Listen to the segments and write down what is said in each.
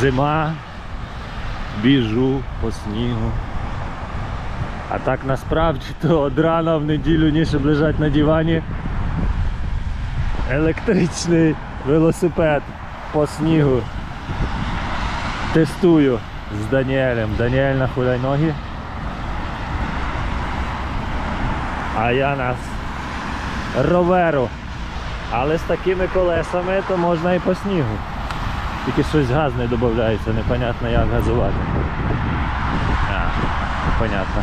Зима, біжу по снігу. А так насправді то од рана в неділю, ніж лежать на дивані. Електричний велосипед по снігу. Тестую з Даніелем. Даніель на ноги. А я на роверу. Але з такими колесами то можна і по снігу. Тільки щось газ не додається, непонятно як газувати. А, понятно.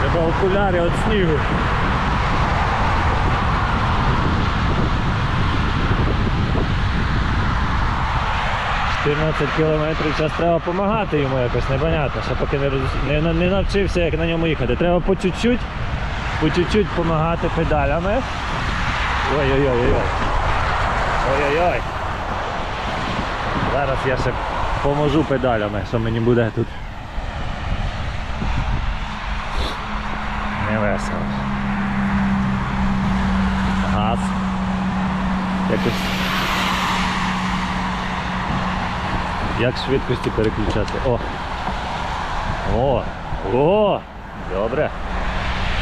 Треба окуляри від снігу. «14 кілометрів, зараз треба допомагати йому якось, непонятно, ще поки не, не, не навчився, як на ньому їхати. Треба по чуть-чуть, по чуть-чуть допомагати педалями. Ой-ой-ой-ой. Ой-ой-ой. Зараз я ще поможу педалями, що мені буде тут. Не весело. Газ. Якось. Як швидкості переключати? О! О! О! Добре.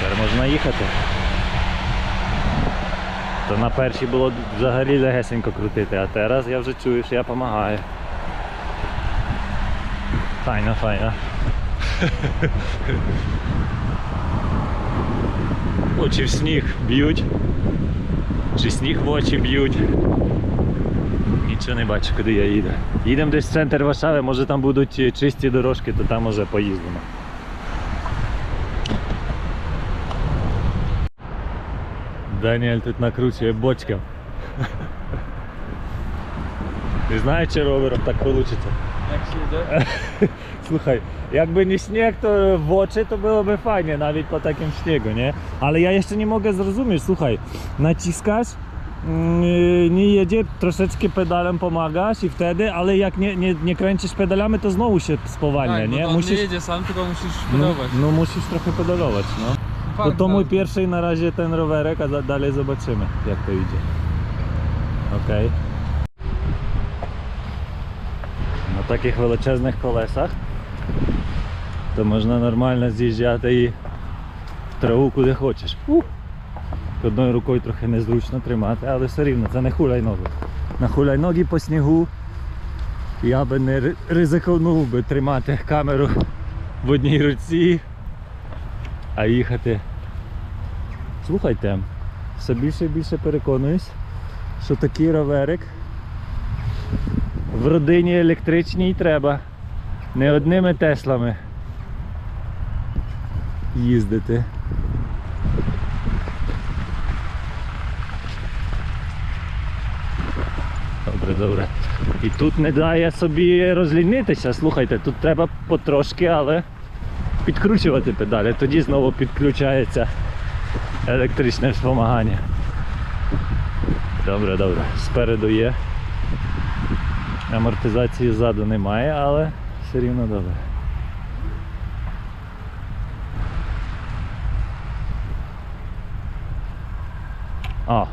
Тепер можна їхати. То на першій було взагалі легесенько крутити, а зараз я вже чую, що я допомагаю. Файно, файно. Очі в сніг б'ють. Чи сніг в очі б'ють. Нічого не бачу, куди я їду. Їдемо десь в центр Варшави, може там будуть чисті дорожки, то там може поїздимо. Даніель тут накручує бочком. Не знаю, чи ровером так вийде. Jak się jedzie? Слухай, якби не сніг, то в очі to byłoby fajnie, nawet po takim śniegu, nie? Ale ja jeszcze nie mogę zrozumieć, słuchaj, naciskasz, mm, nie jedzie, troszeczkę pedalem pomagasz i wtedy, ale jak nie, nie, nie kręcisz pedalami, to znowu się spowalnia, Tak, bo nie? to on nie jedzie sam, tylko musisz no, pedałować. no musisz trochę pedalować, no. To, to mój pierwszy na razie ten rowerek, a da- dalej zobaczymy jak to idzie. Okej. На таких величезних колесах то можна нормально з'їжджати і в траву куди хочеш. Ух! Одною рукою трохи незручно тримати, але все рівно це не хуляй ноги. На хуляй ноги по снігу я би не ри- ризикнув би тримати камеру в одній руці а їхати. Слухайте, все більше і більше переконуюсь, що такий роверик в родині електричній треба. Не одними теслами їздити. Добре, добре. І тут не дає собі розлінитися. Слухайте, тут треба потрошки, але підкручувати педалі, тоді знову підключається електричне вспомагання. Добре, добре. Спереду є. Амортизації ззаду немає, але все рівно добре. O!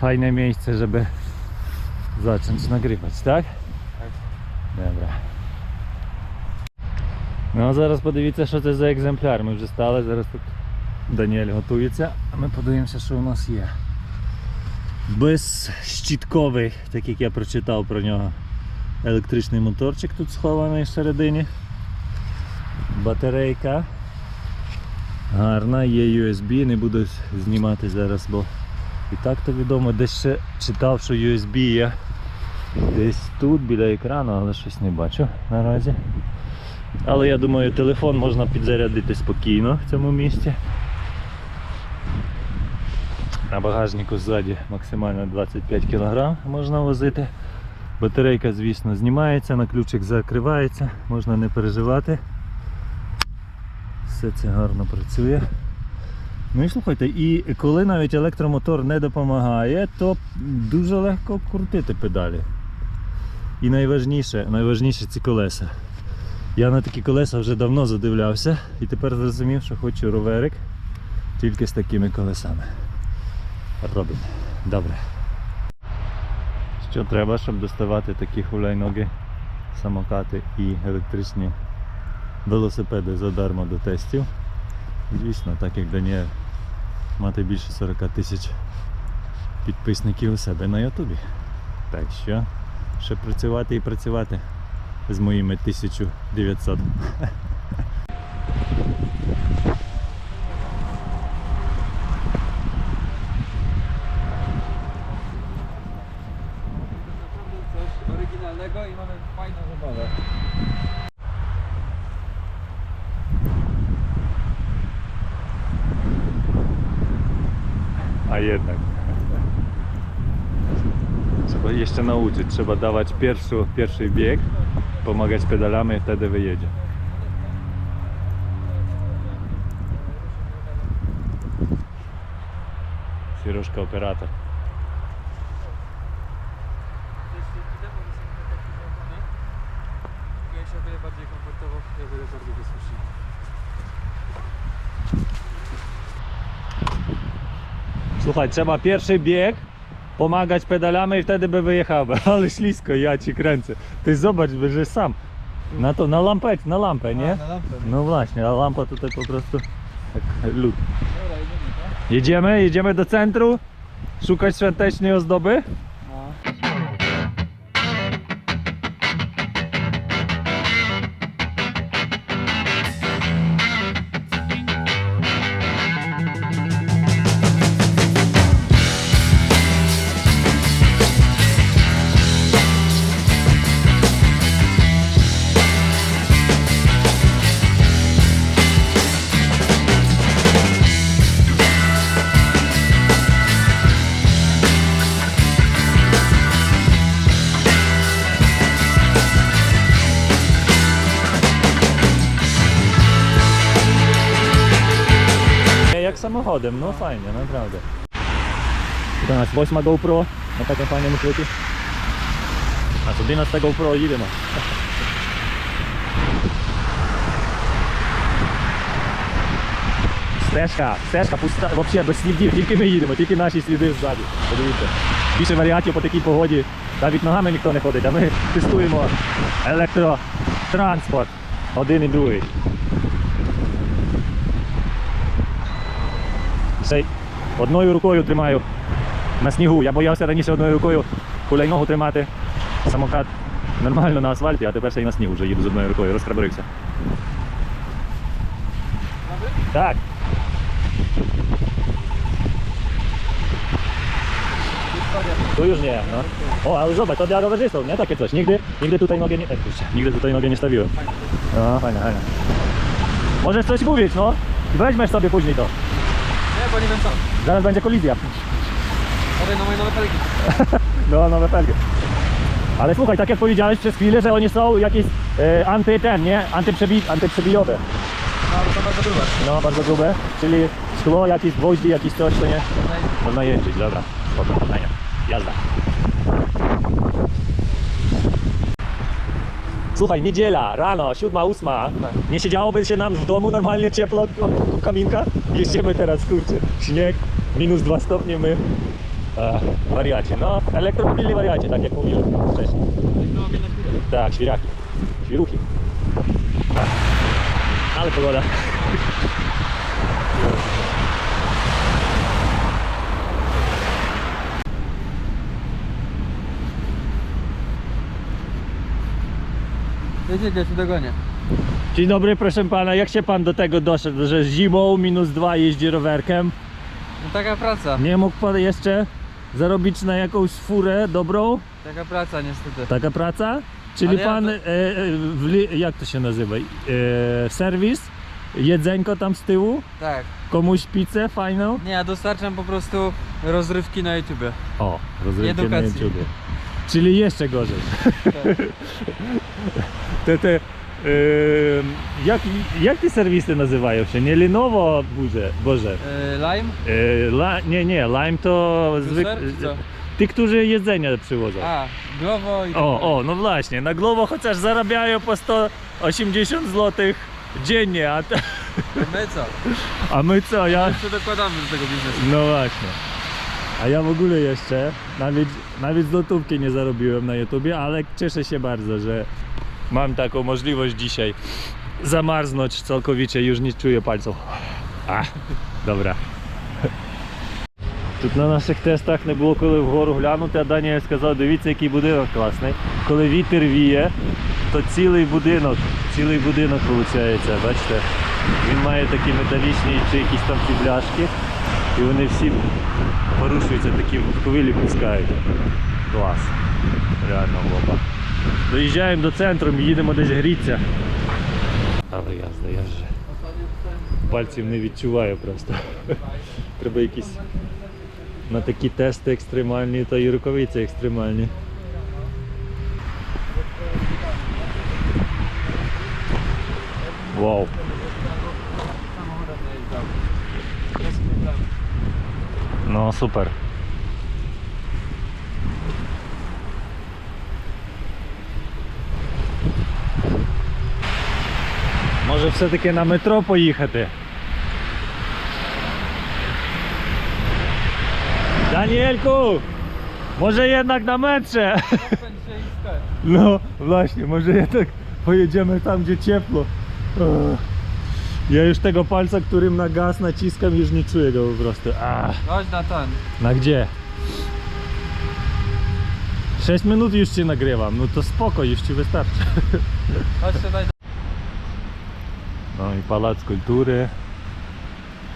Fajne miejsce, żeby zacząć nagrywać, tak? Так. Dobra. Ну а зараз подивіться, що це за екземпляр. Ми вже стали, зараз тут Даніель готується, а ми подивимося, що у нас є. Безщітковий, так як я прочитав про нього. Електричний моторчик тут схований всередині. Батарейка. Гарна, є USB, не буду знімати зараз, бо і так то відомо. Десь ще читав, що USB є десь тут біля екрану, але щось не бачу наразі. Але я думаю, телефон можна підзарядити спокійно в цьому місці. На багажнику ззаді максимально 25 кг можна возити. Батарейка, звісно, знімається, на ключик закривається, можна не переживати. Все це гарно працює. Ну і слухайте, і коли навіть електромотор не допомагає, то дуже легко крутити педалі. І найважніше, найважніше ці колеса. Я на такі колеса вже давно задивлявся і тепер зрозумів, що хочу роверик тільки з такими колесами. Робимо. Добре. Що треба, щоб доставати такі хулайноги, самокати і електричні велосипеди задарма до тестів? Звісно, так як Даніель мати більше 40 тисяч підписників у себе на Ютубі. Так що ще працювати і працювати z moimi 1900. A jednak. Trzeba jeszcze nauczyć, trzeba dawać pierwszy, pierwszy bieg pomagać pedalami, wtedy wyjedzie. Sieruszka operator. Słuchaj, trzeba pierwszy bieg, pomagać pedalami i wtedy by wyjechał. Ale ślisko, ja ci kręcę. Ty zobacz, że sam. Na to, na lampę, na lampę, nie? A, na lampę. No właśnie, a lampa tutaj po prostu jak lód. Jedziemy, tak? Jedziemy, jedziemy do centrum, szukać świątecznej ozdoby. Jak samochodem, no fajnie, naprawdę. To nas 8 GoPro na takim fajnym świecie. A 11 GoPro їдемо. Стежка, стежка пуста, взагалі без слідів, тільки ми їдемо, тільки наші сліди ззаді. Подивіться. Більше варіантів по такій погоді. Навіть ногами ніхто не ходить, а ми тестуємо електротранспорт. Один і другий. Й одною рукою тримаю на снігу. Я боявся раніше одною рукою кулейногу тримати. Самокат нормально на асфальті, а тепер на снігу вже їду з одною рукою, розхрабрився. Так. Tu już nie, no. O, ale zobacz, to dla rowerzystów, nie? Takie coś. Nigdy, nigdy tutaj nogę nie... E, nigdy tutaj nogę nie stawiłem. Możesz coś mówić, no. Weźmiesz sobie później to. Bo nie wiem co. Zaraz będzie kolizja. Mówię na moje nowe felgi. No, nowe felgi. Ale słuchaj, tak jak powiedziałeś przez chwilę, że oni są jakieś e, anty ten, nie? Antyprzebi, antyprzebijowe. No, to bardzo grube. No, bardzo grube. Czyli szkło, jakieś gwoździ, jakieś coś, to nie? Można jeździć, dobra. Spoko, fajnie. Jazda. Słuchaj, niedziela, rano, siódma, ósma. Nie siedziałoby się nam w domu normalnie cieplo koło kaminka? Jeździmy teraz, kurczę. Śnieg, minus dwa stopnie, my... A, wariacie, no, elektromobilni wariacie, tak jak mówiłem wcześniej. Tak, świriaki, świruchy. Ale pogoda. Jedzie, się dogonię. Dzień dobry, proszę pana. Jak się pan do tego doszedł, że zimą minus dwa jeździ rowerkiem? No taka praca. Nie mógł pan jeszcze zarobić na jakąś furę dobrą? Taka praca niestety. Taka praca? Czyli Ale ja pan, to- e, e, wli- jak to się nazywa? E, serwis? Jedzenko tam z tyłu? Tak. Komuś pizzę fajną? Nie, ja dostarczam po prostu rozrywki na YouTubie. O, rozrywkę na Edukacji. YouTube. Czyli jeszcze gorzej. Tak. Te, te, jak, jak te serwisy nazywają się? Nie Lenovo, Boże, Boże. Lime? E, la, nie, nie, Lime to zwykle. Ci, którzy jedzenie przywożą. A, Glovo i... O, o, no właśnie, na Glovo chociaż zarabiają po 100 80 zł dziennie, a, te, My co? a my co? Ja, Jeszcze dokładamy do tego biznesu. no właśnie. A ja w ogóle jeszcze nawet, nawet złotówki nie zarobiłem na YouTubie, ale cieszę się bardzo, że mam taką możliwość dzisiaj zamarznąć całkowicie, już nie czuję palców. А, добре. Тут на наших тестах не було коли вгору глянути, а Даніель сказав, дивіться, який будинок класний. Коли вітер віє, то цілий будинок, цілий будинок виходить, бачите? Він має такі металічні чи якісь там ці бляшки, і вони всі порушуються таким хвилі пускають. Клас. Реально бомба. Доїжджаємо до центру, їдемо десь грітися. Але я вже пальців не відчуваю просто. Треба якісь на такі тести екстремальні та і рукавиці екстремальні. Вау. Ну супер. Може все-таки на метро поїхати? Даніельку! Może jednak na metrze? Będzie iskać. No właśnie, może jednak pojedziemy tam, gdzie ciepło. Ugh. Ja już tego palca, którym na gaz naciskam, już nie czuję go po prostu. Ach. Chodź na ten. Na gdzie? 6 minut już cię nagrywam, no to spoko, już ci wystarczy. Chodź. No i Pałac Kultury.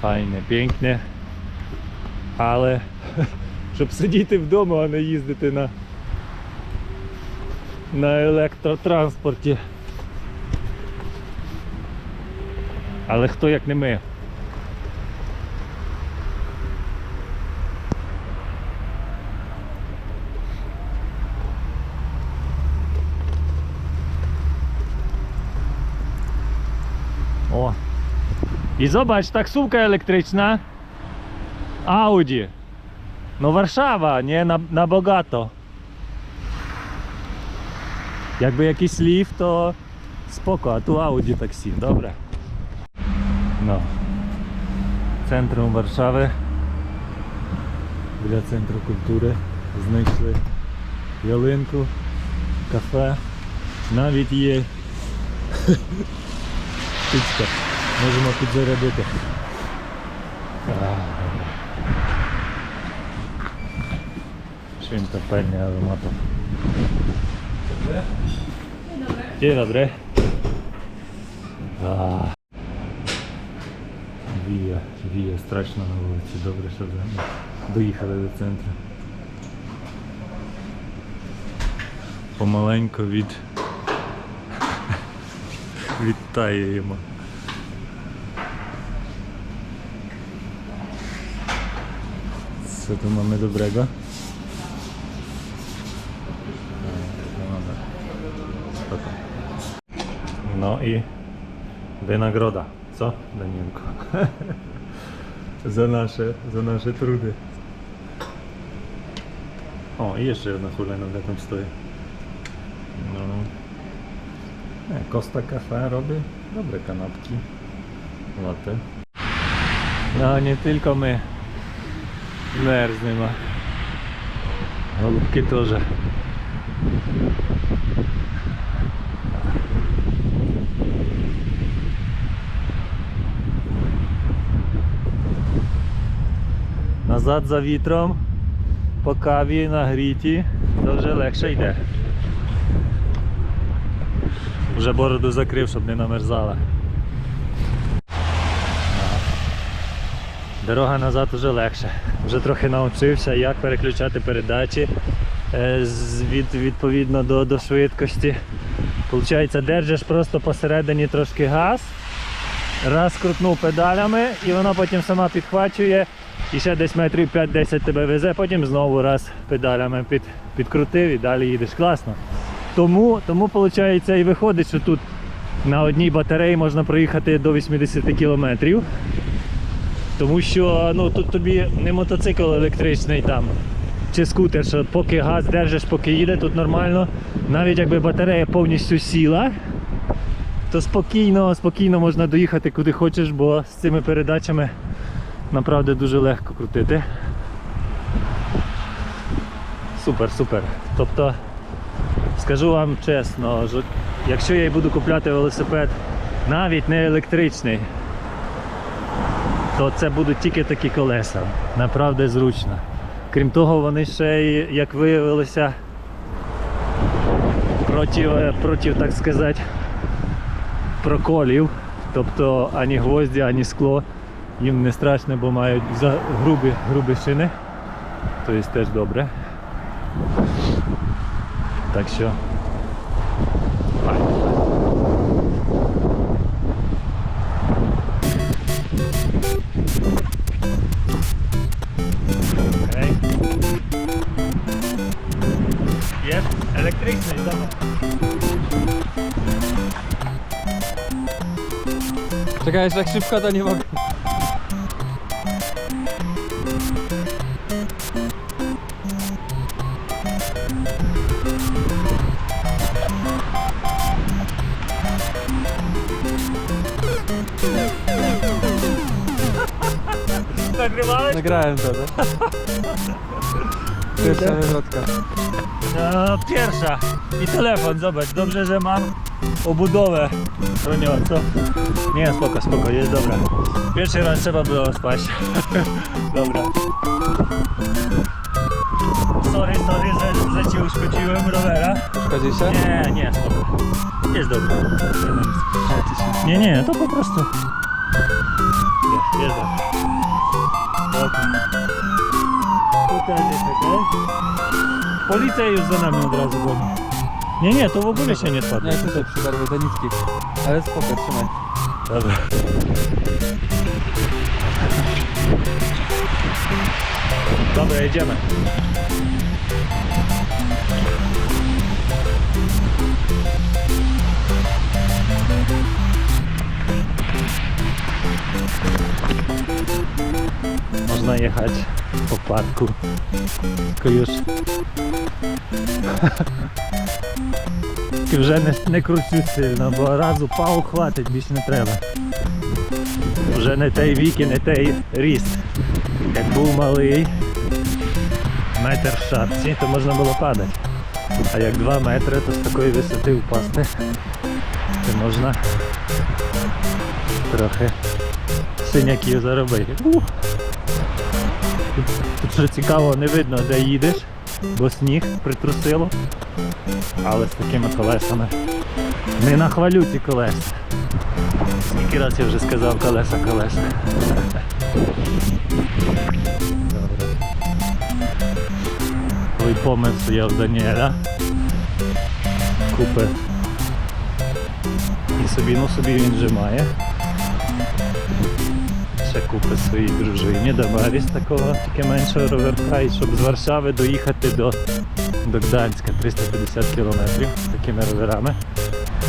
Fajne, pięknie. Ale, żeby siedzieć w domu, a nie jeździć na, na elektrotransporcie. Але хто як не ми? О. І elektryczna. Audi. No Warszawa, nie? Na, na bogato. Jakby jakiś lift, to spoko, a tu Audi taksi, dobra. No. Centrum Warszawy. Біля центру культури знайшли ялинку, кафе. Навіть є Птичка. Можемо підзарядити. А, добре. Święta pełnia aromatów. Dzień dobry. Wije, wije straszno na ulicy. Добре, що вже доїхали до центру. Помаленько від відтаюємо. Co tu mamy dobrego? No i wynagroda. Co, Danielko? za nasze, za nasze trudy. O, i jeszcze jedna hulajnoga tam stoi. No. Nie, Costa Cafe robi dobre kanapki. Latte. No, nie tylko my. Мерзнемо. Голубки теж. Назад за вітром, по каві нагріті, то вже легше йде. Вже бороду закрив, щоб не намерзала. Дорога назад вже легше. Вже трохи навчився, як переключати передачі е, від, відповідно до, до швидкості. Получається, держиш просто посередині трошки газ, раз крутнув педалями і вона потім сама підхвачує і ще десь метрів 5-10 тебе везе, потім знову раз педалями під, підкрутив і далі їдеш. Класно. Тому, тому виходить, і виходить, що тут на одній батареї можна проїхати до 80 кілометрів. Тому що ну, тут тобі не мотоцикл електричний там чи скутер, що поки газ держиш, поки їде, тут нормально. Навіть якби батарея повністю сіла, то спокійно, спокійно можна доїхати куди хочеш, бо з цими передачами направду дуже легко крутити. Супер, супер. Тобто, скажу вам чесно, що якщо я й буду купляти велосипед, навіть не електричний, то це будуть тільки такі колеса. Направду зручно. Крім того, вони ще й, як виявилося, проти, проти, так сказати, проколів. Тобто ані гвозді, ані скло їм не страшно, бо мають за грубі, грубі шини. Тобто теж добре. Так що. файно. Окей. Є електричний, так? Czekaj, jeszcze jak szybko to nie mogę. Nagrywasz? Nagrałem to, tak? Pierwsza wywrotka. No, pierwsza. I telefon, zobacz, dobrze, że mam obudowę chroniącą. Nie, spoko, spoko, jest dobra. Pierwszy raz trzeba było spaść. dobra. Sorry, sorry, że, że ci uszkodziłem rowera. Szkodzi się? Nie, nie, spoko. Jest dobra. Nie, nie, to po prostu. Jest, jest dobra. Dobra. Tutaj nie czekaj. Policja już za nami od razu goni. Nie, nie, to w ogóle się nie spadło. Nie, tutaj przydarły te nitki. Ale spoko, trzymaj. Dobra. Dobra, jedziemy. Można jechać po parku. Tylko już вже не, не кручу сильно, бо раз упав, хватить, більше не треба. Вже не той вік і не той ріст. Як був малий, метр в шапці, то можна було падати. А як 2 метри, то з такої висоти впасти, то можна трохи синяків заробити. Ух! Тут, тут що цікаво, не видно, де їдеш, бо сніг притрусило. Але з такими колесами. Не нахвалю ці колеса. Скільки раз я вже сказав колеса, колеса. Той помив стояв Даніеля. Купив. І собі, ну собі він вже має. Ще купив своїй дружині, Дамаріс такого тільки меншого роверка, і щоб з Варшави доїхати до до Гданська 350 кілометрів такими роверами.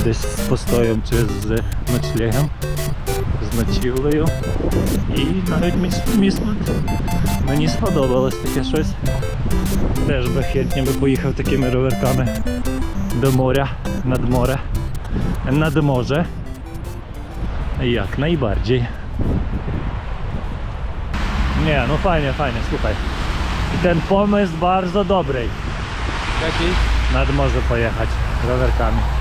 Десь з постоєм чи з ночлегом, з ночівлею. І навіть міст, міст мені сподобалось таке щось. Теж би хитні би поїхав такими роверками до моря, над море, над morze. Jak najbardziej. Nie, no fajnie, fajnie, słuchaj. I ten pomysł bardzo dobry. Jaki? Nad morze pojechać rowerkami.